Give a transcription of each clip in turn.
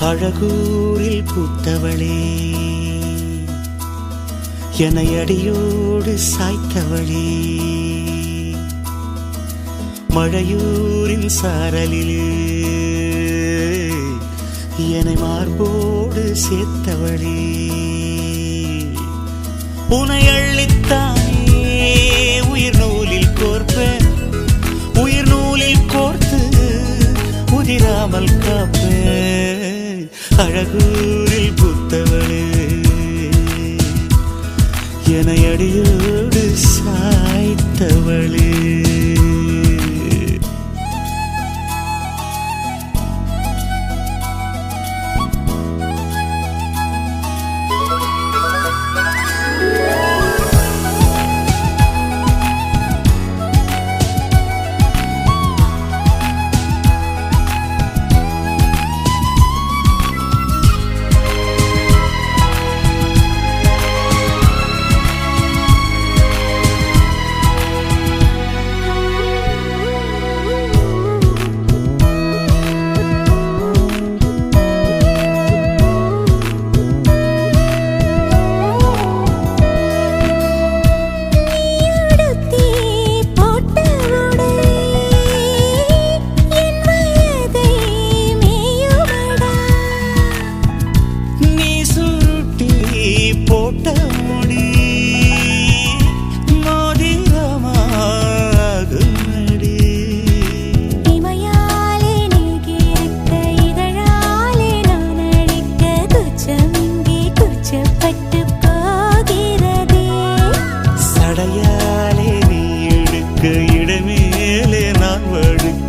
அழகூரில் பூத்தவளே. என அடியோடு சாய்த்தவளே. மழையூரின் சாரலிலே என்னை மார்போடு சேர்த்தவளே. உனை அள்ளித்தானே உயிர் நூலில் கோர்ப்ப. உயிர் நூலில் கோர்த்து உதிராமல் காப்பேன் அழகூரில் புது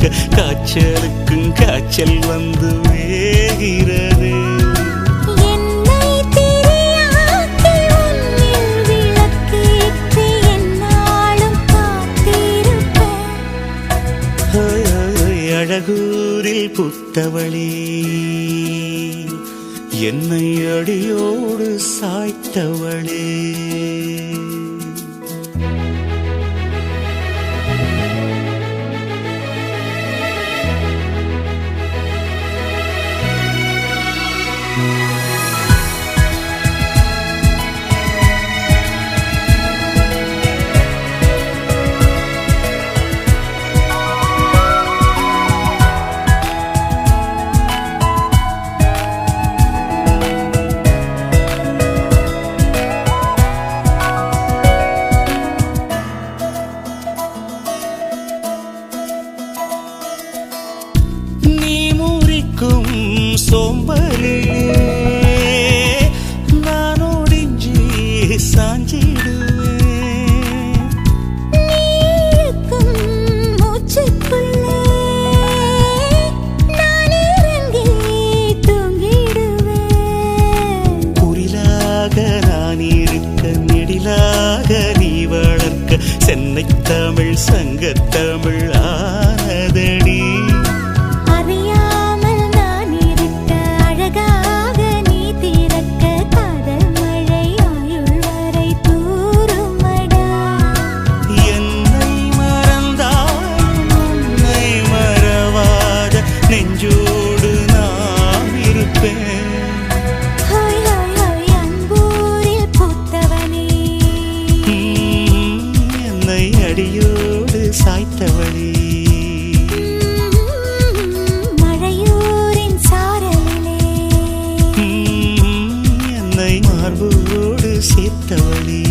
வழுக்க காய்ச்சலுக்கும் காய்ச்சல் வந்து வேகிறது. அழகூரில் புத்தவளே. என்னை அடியோடு சாய்த்தவளே. இருக்க நெடிலாக நீ வளர்க்க சென்னை தமிழ் சங்கத்தமிழ் சாய்த்தவளே மழையூரின் சாரலிலே. என்னை மார்போடு சேர்த்தவளே